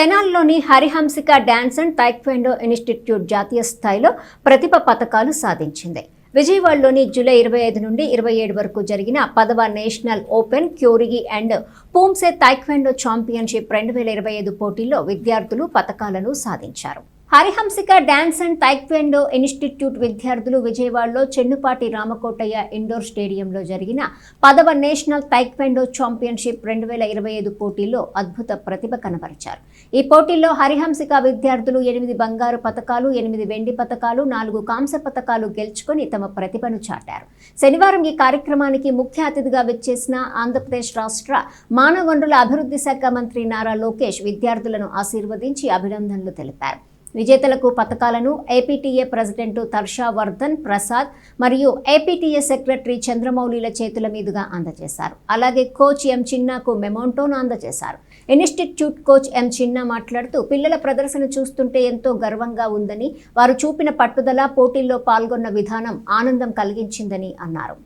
తెనాల్లోని Harihamsika dance and taekwondo institute జాతీయ స్థాయిలో ప్రతిభ పథకాలు సాధించింది. విజయవాడలోని జూలై ఇరవై ఐదు నుండి ఇరవై ఏడు వరకు జరిగిన పదవ national open kyorugi and poomsae taekwondo championship రెండు వేల ఇరవై ఐదు పోటీల్లో విద్యార్థులు పథకాలను సాధించారు. Harihamsika dance and taekwondo institute విద్యార్థులు విజయవాడలో చెన్నుపాటి రామకోటయ్య ఇండోర్ స్టేడియంలో జరిగిన పదవ నేషనల్ తైక్వెండో ఛాంపియన్షిప్ రెండు వేల ఇరవై ఐదు పోటీల్లో అద్భుత ప్రతిభ కనబరిచారు. ఈ పోటీల్లో హరిహంసిక విద్యార్థులు ఎనిమిది బంగారు పథకాలు ఎనిమిది వెండి పథకాలు నాలుగు కాంస్య పతకాలు గెలుచుకొని తమ ప్రతిభను చాటారు. శనివారం ఈ కార్యక్రమానికి ముఖ్య అతిథిగా విచ్చేసిన ఆంధ్రప్రదేశ్ రాష్ట్ర మానవ వనరుల అభివృద్ధి శాఖ మంత్రి నారా లోకేష్ విద్యార్థులను ఆశీర్వదించి అభినందనలు తెలిపారు. విజేతలకు పథకాలను ఏపీటీఏ ప్రెసిడెంట్ తర్షా వర్ధన్ ప్రసాద్ మరియు ఏపీటీఏ సెక్రటరీ చంద్రమౌళిల చేతుల మీదుగా అందజేశారు. అలాగే కోచ్ ఎం చిన్నాకు మెమోంటోను అందజేశారు. ఇన్స్టిట్యూట్ కోచ్ ఎం చిన్నా మాట్లాడుతూ పిల్లల ప్రదర్శన చూస్తుంటే ఎంతో గర్వంగా ఉందని వారు చూపిన పట్టుదల పోటీల్లో పాల్గొన్న విధానం ఆనందం కలిగించిందని అన్నారు.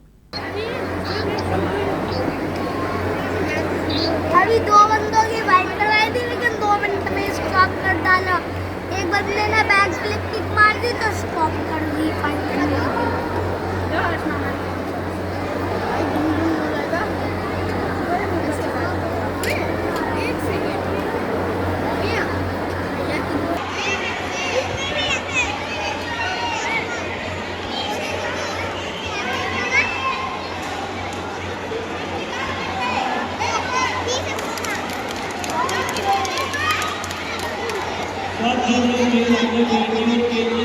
बंदे ने बैग्स लेके किक मार दी तो स्टॉप कर दी सात সব ধর্মের জীবনকে